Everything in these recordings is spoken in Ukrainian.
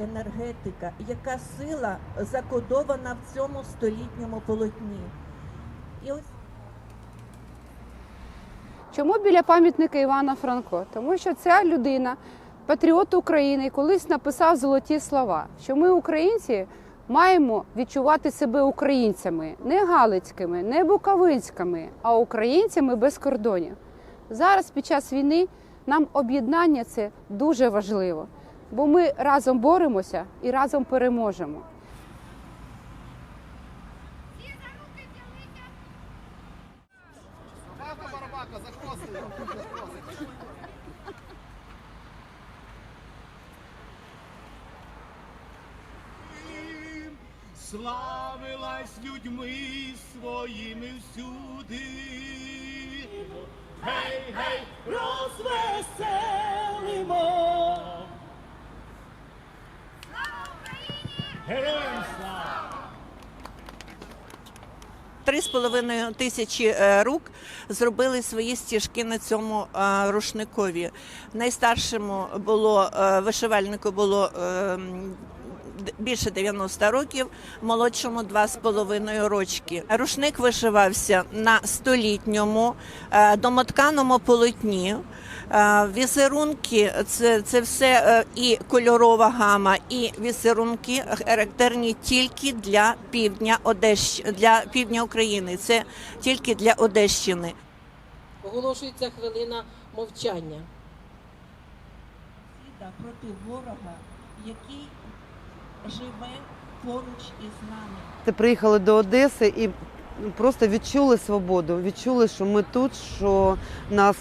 енергетика, яка сила закодована в цьому столітньому полотні. І ось Чому біля пам'ятника Івана Франко? Тому що ця людина, патріот України, колись написав золоті слова, що ми, українці, маємо відчувати себе українцями, не галицькими, не буковинськими, а українцями без кордонів. Зараз під час війни нам об'єднання це дуже важливо, бо ми разом боремося і разом переможемо. Славилась людьми своїми всюди. Гей, гей, Три з половиною тисячі е, рук зробили свої стіжки на цьому е, рушникові. Найстаршому було е, вишивальнику було е, м, д- більше 90 років, молодшому два з половиною рочки. Рушник вишивався на столітньому е, домотканому полотні. Е, Візерунки це, це все е, і кольорова гама, і візерунки характерні тільки для півдня Одещ... для півдня України. Це тільки для Одещини. Оголошується хвилина мовчання. проти ворога, який живе поруч із нами. Ти приїхали до Одеси і просто відчули свободу, відчули, що ми тут, що нас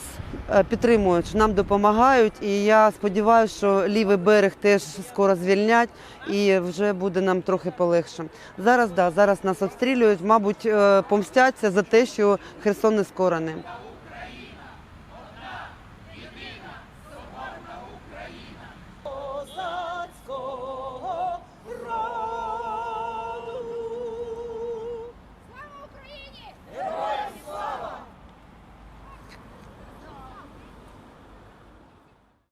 е, підтримують, що нам допомагають. І я сподіваюся, що лівий берег теж скоро звільнять і вже буде нам трохи полегше. Зараз да, зараз нас обстрілюють, мабуть, е, помстяться за те, що Херсон не скорений.